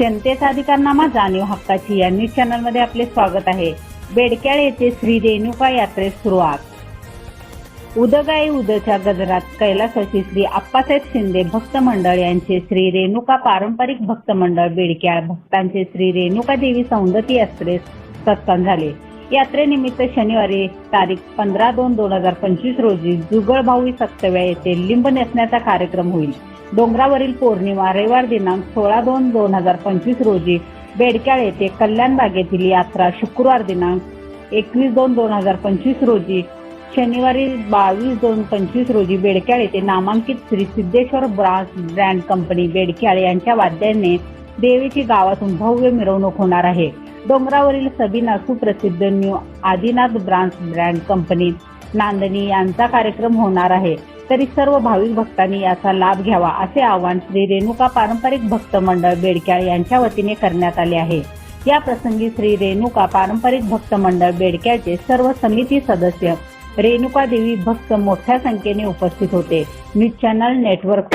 जनतेचा अधिकारनामा जाणीव हक्काची या न्यूज चॅनलमध्ये आपले स्वागत आहे. बेडक्याळ येथे श्री रेणुका यात्रेस सुरुवात. उदगाई उदच्या गजरात कैलासाची श्री आप्पासाहेब शिंदे भक्त मंडळ यांचे श्री रेणुका पारंपरिक भक्त मंडळ बेडक्याळ भक्तांचे श्री रेणुका देवी सौंदती यात्रेस सत्कार झाले. यात्रेनिमित्त शनिवारी तारीख पंधरा दोन दोन हजार पंचवीस रोजी जुगळभावी सप्तव्या येथे लिंब नेसण्याचा कार्यक्रम होईल. डोंगरावरील पौर्णिमा रविवार दिनांक सोळा दोन दोन हजार पंचवीस रोजी बेडक्याळ येथे कल्याण बागेतील यात्रा शुक्रवार दिनांक एकवीस दोन दोन हजार पंचवीस रोजी शनिवारी बावीस दोन पंचवीस रोजी बेडक्याळ येथे नामांकित Shri Siddheshwar brass brand company Bedkyal यांच्या वाद्याने देवीची गावातून भव्य मिरवणूक होणार आहे. डोंगरावरील सबीना सुप्रसिद्ध new Adinath branch brand company Nandani यांचा कार्यक्रम होणार आहे. तरी सर्व भाविक भक्तांनी याचा लाभ घ्यावा असे आवाहन श्री रेणुका पारंपरिक भक्त मंडळ बेडक्याळ यांच्या वतीने करण्यात आले आहे. या प्रसंगी श्री रेणुका पारंपरिक भक्त मंडळ बेडक्याचे सर्व समिती सदस्य रेणुका देवी भक्त मोठ्या संख्येने उपस्थित होते. News channel network